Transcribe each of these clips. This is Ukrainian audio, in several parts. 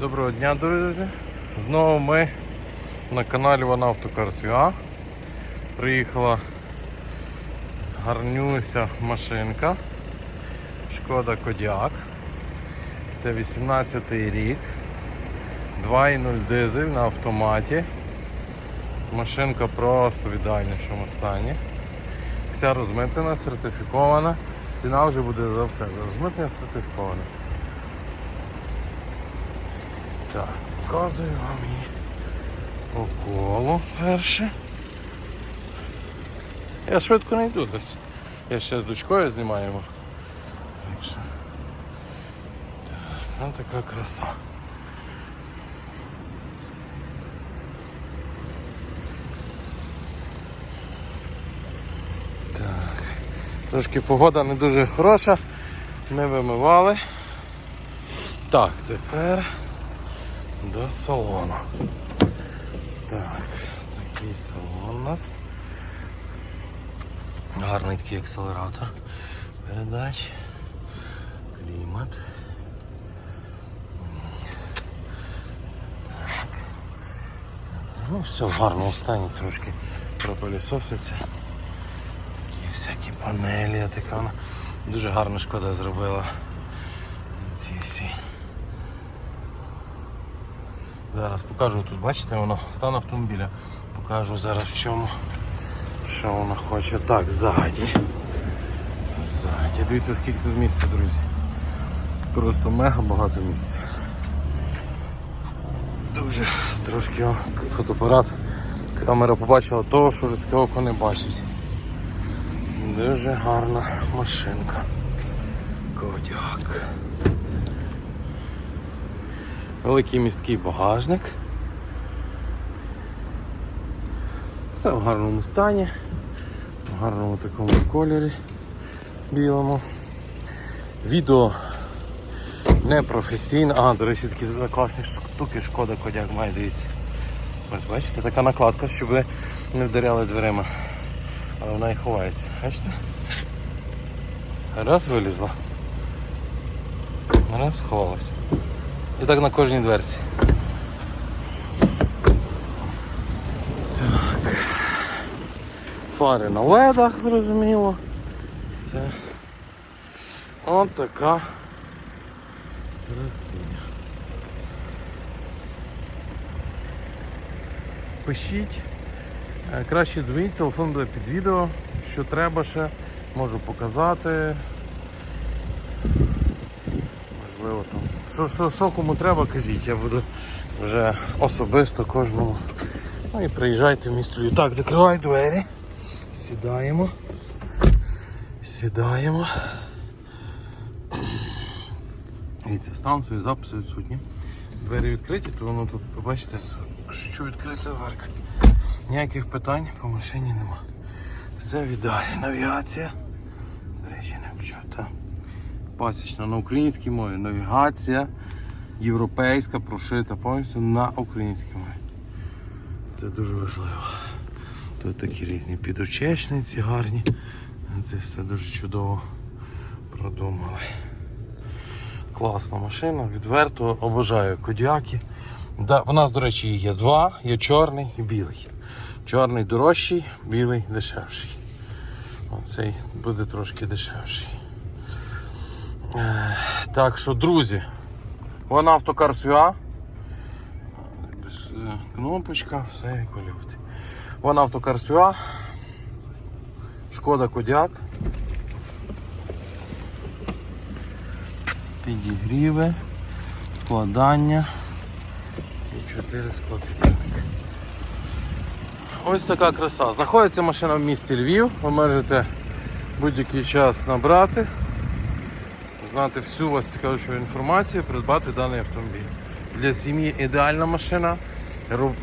Доброго дня, друзі! Знову ми на каналі One Auto Приїхала гарнюся машинка. Шкода Кодіак. Це 18 й рік. 2.0 дизель на автоматі. Машинка просто в ідеальнішому стані. Вся розмитнена, сертифікована. Ціна вже буде за все. Розмитнена сертифікована. Так, показую вам її по колу перше. Я швидко не йду десь. Я ще з дочкою знімаємо. Так. Так, ну така краса. Так. Трошки погода не дуже хороша. Не вимивали. Так, тепер до салону. Так, такий салон у нас. Гарний такий акселератор передач. Клімат. Так. Ну, все в гарному стані трошки пропилісоситься. Такі всякі панелі, така вона дуже гарна шкода зробила. Ці всі. Зараз покажу тут, бачите, воно стан автомобіля. Покажу зараз в чому. Що воно хоче. Так, ззаді. Ззаді. Дивіться скільки тут місця, друзі. Просто мега багато місця. Дуже трошки фотоапарат. Камера побачила того, що людське око не бачить. Дуже гарна машинка. Кодяк. Великий місткий багажник. Все в гарному стані, в гарному такому кольорі білому. Відео не професійне. А, до речі, такі класні штуки, шкода кодяк має, дивіться. Ось бачите, така накладка, щоб ви не вдаряли дверима. Але вона і ховається. Бачите? Раз вилізла. Раз сховалась. І так на кожній дверці. Так. Фари на ледах, зрозуміло. Це от така красуня. Пишіть. Е, Краще дзвоніть, телефон буде під відео. Що треба ще, можу показати. Можливо там. Що, що, що кому треба, кажіть, я буду вже особисто кожному. Ну і приїжджайте в місто Львів. Так, закривай двері. Сідаємо. Сідаємо. Дивіться, станцію записи відсутні. Двері відкриті, то воно тут, побачите, що відкрита дверка. Ніяких питань по машині нема. Все віддалі. Навігація. До речі, не почута. Пасічна на українській мові. Навігація європейська, прошита повністю на українській мові. Це дуже важливо. Тут такі різні підочечниці гарні. Це все дуже чудово продумали. Класна машина, відверто обожаю кодіаки. Да, у нас, до речі, є два, є чорний і білий. Чорний дорожчий, білий дешевший. Оцей буде трошки дешевший. Е, Так що, друзі, вона автокарсюа. Кнопочка, все як ви любите. Вона автокарсюа. Шкода Кодяк. Підігріви, складання. Всі чотири склопідйомники. Ось така краса. Знаходиться машина в місті Львів. Ви можете будь-який час набрати, знати всю вас цікаву інформацію, придбати даний автомобіль. Для сім'ї ідеальна машина,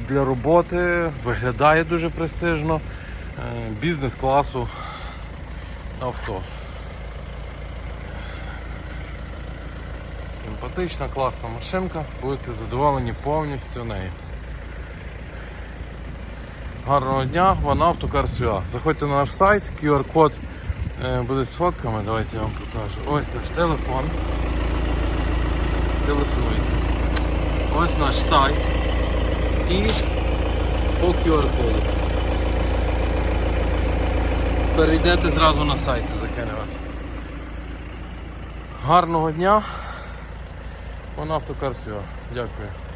для роботи виглядає дуже престижно, е, бізнес-класу авто. Симпатична, класна машинка, будете задоволені повністю нею. Гарного дня, вона автокарсюа. Заходьте на наш сайт, QR-код буде з фотками, давайте я вам покажу. Ось наш телефон. Телефонуйте. Ось наш сайт. І по QR-коду. Перейдете зразу на сайт, закине вас. Гарного дня. Вон автокар. Дякую.